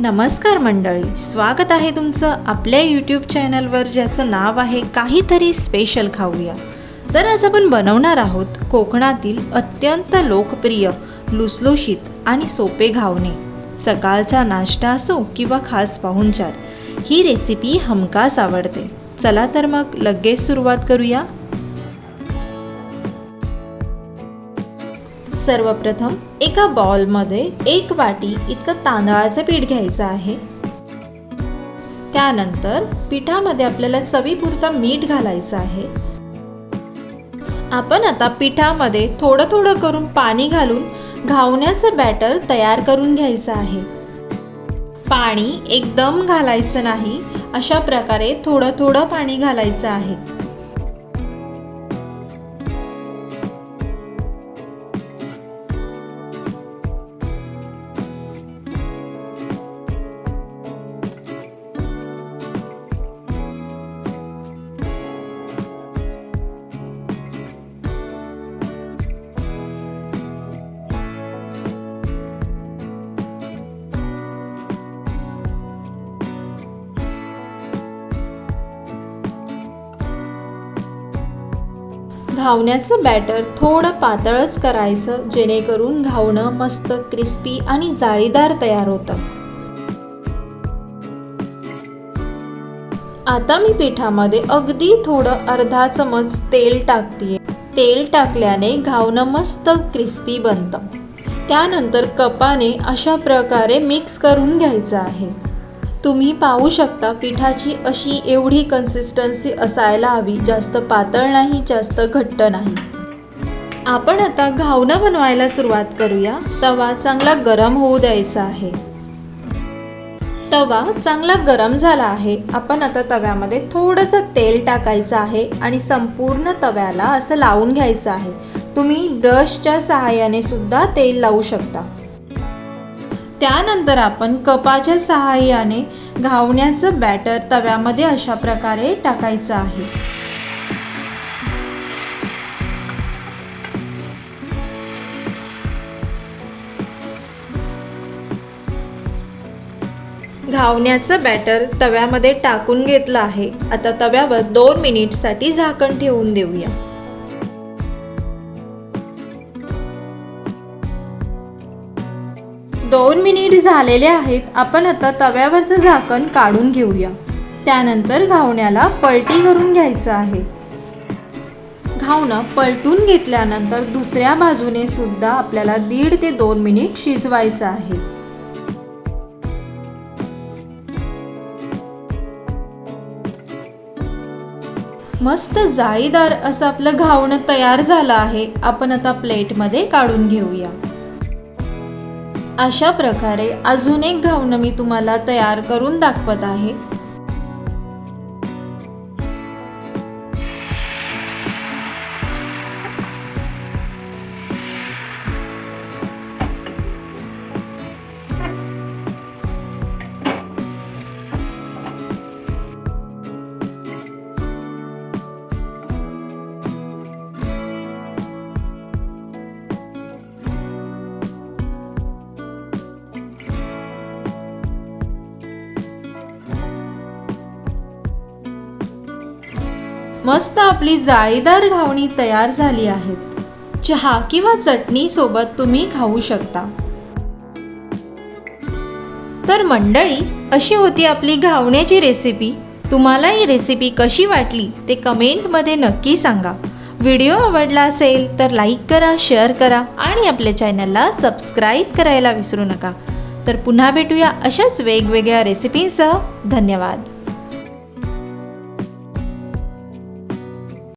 नमस्कार मंडळी. स्वागत आहे तुमचं आपल्या यूट्यूब चॅनलवर ज्याचं नाव आहे काहीतरी स्पेशल खाऊया. तर आज आपण बनवणार आहोत कोकणातील अत्यंत लोकप्रिय लुसलुशीत आणि सोपे घावणे. सकाळचा नाश्ता असो किंवा खास पाहुणचार ही रेसिपी हमखास आवडते. चला तर मग लगेच सुरुवात करूया. सर्वप्रथम एका बॉलमध्ये एक वाटी इतकं तांदळाचं पीठ घ्यायचं आहे. त्यानंतर पिठामध्ये आपल्याला चवीपुरता मीठ घालायचं आहे. आपण आता पिठामध्ये थोडं थोडं करून पाणी घालून घावण्याचं बॅटर तयार करून घ्यायचं आहे. पाणी एकदम घालायचं नाही अशा प्रकारे थोडं थोडं पाणी घालायचं आहे. घावण्याचं बॅटर थोडं पातळच करायचं जेणेकरून घावणं मस्त क्रिस्पी आणि जाळीदार तयार होतं. आता मी पिठामध्ये अगदी थोडं अर्धा चमच तेल टाकते तेल टाकल्याने घावणं मस्त क्रिस्पी बनतं. त्यानंतर कपाने अशा प्रकारे मिक्स करून घ्यायचं आहे. तुम्ही पाहू शकता पिठाची अशी एवढी कन्सिस्टन्सी असायला हवी जास्त पातळ नाही जास्त घट्ट नाही. आपण आता घावणं बनवायला सुरुवात करूया. तवा चांगला गरम होऊ द्यायचा आहे. तवा चांगला गरम झाला आहे. आपण आता तव्यामध्ये थोडंसं तेल टाकायचं आहे आणि संपूर्ण तव्याला असं लावून घ्यायचं आहे. तुम्ही ब्रशच्या सहाय्याने सुद्धा तेल लावू शकता. त्यानंतर आपण कपाच्या सहाय्याने घावण्याचं बॅटर तव्यामध्ये अशा प्रकारे टाकायचं आहे. घावण्याचं बॅटर तव्यामध्ये टाकून घेतलं आहे. आता तव्यावर दोन मिनिटसाठी झाकण ठेवून देऊया. दोन मिनिट झालेले आहेत आपण आता तव्यावरचं झाकण काढून घेऊया. त्यानंतर घावण्याला पलटी करून घ्यायचं आहे. घावणं पलटून घेतल्यानंतर दुसऱ्या बाजूने सुद्धा आपल्याला दीड ते दोन मिनिट शिजवायचं आहे. मस्त जाळीदार असं आपलं घावणं तयार झालं आहे. आपण आता प्लेटमध्ये काढून घेऊया. अशा प्रकारे अजून एक घावणं मी तुम्हाला तयार करून दाखवत आहे. मस्त आपली जाळीदार घावणी तयार झाली आहेत. चहा किंवा चटणी सोबत तुम्ही खाऊ शकता. तर मंडळी अशी होती आपली घावण्याची रेसिपी तुम्हाला ही रेसिपी कशी वाटली ते कमेंटमध्ये नक्की सांगा. व्हिडिओ आवडला असेल तर लाईक करा शेअर करा आणि आपल्या चॅनलला सबस्क्राईब करायला विसरू नका. तर पुन्हा भेटूया अशाच वेगवेगळ्या रेसिपींसह धन्यवाद.